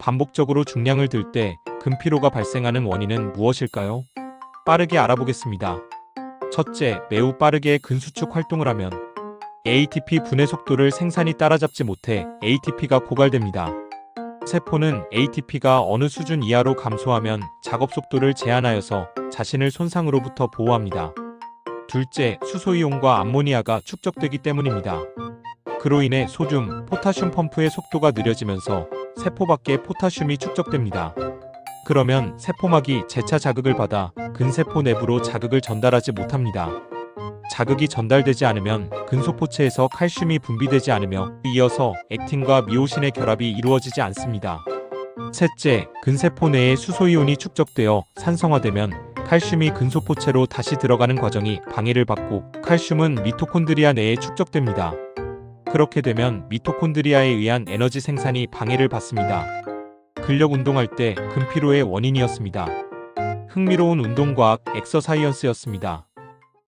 반복적으로 중량을 들 때 근피로가 발생하는 원인은 무엇일까요? 빠르게 알아보겠습니다. 첫째, 매우 빠르게 근수축 활동을 하면 ATP 분해 속도를 생산이 따라잡지 못해 ATP가 고갈됩니다. 세포는 ATP가 어느 수준 이하로 감소하면 작업 속도를 제한하여서 자신을 손상으로부터 보호합니다. 둘째, 수소이온과 암모니아가 축적되기 때문입니다. 그로 인해 소중, 포타슘 펌프의 속도가 느려지면서 세포 밖에 포타슘이 축적됩니다. 그러면 세포막이 재차 자극을 받아 근세포 내부로 자극을 전달하지 못합니다. 자극이 전달되지 않으면 근소포체에서 칼슘이 분비되지 않으며 이어서 액틴과 미오신의 결합이 이루어지지 않습니다. 셋째, 근세포 내에 수소이온이 축적되어 산성화되면 칼슘이 근소포체로 다시 들어가는 과정이 방해를 받고 칼슘은 미토콘드리아 내에 축적됩니다. 그렇게 되면 미토콘드리아에 의한 에너지 생산이 방해를 받습니다. 근력 운동할 때 근피로의 원인이었습니다. 흥미로운 운동과학 엑서사이언스였습니다.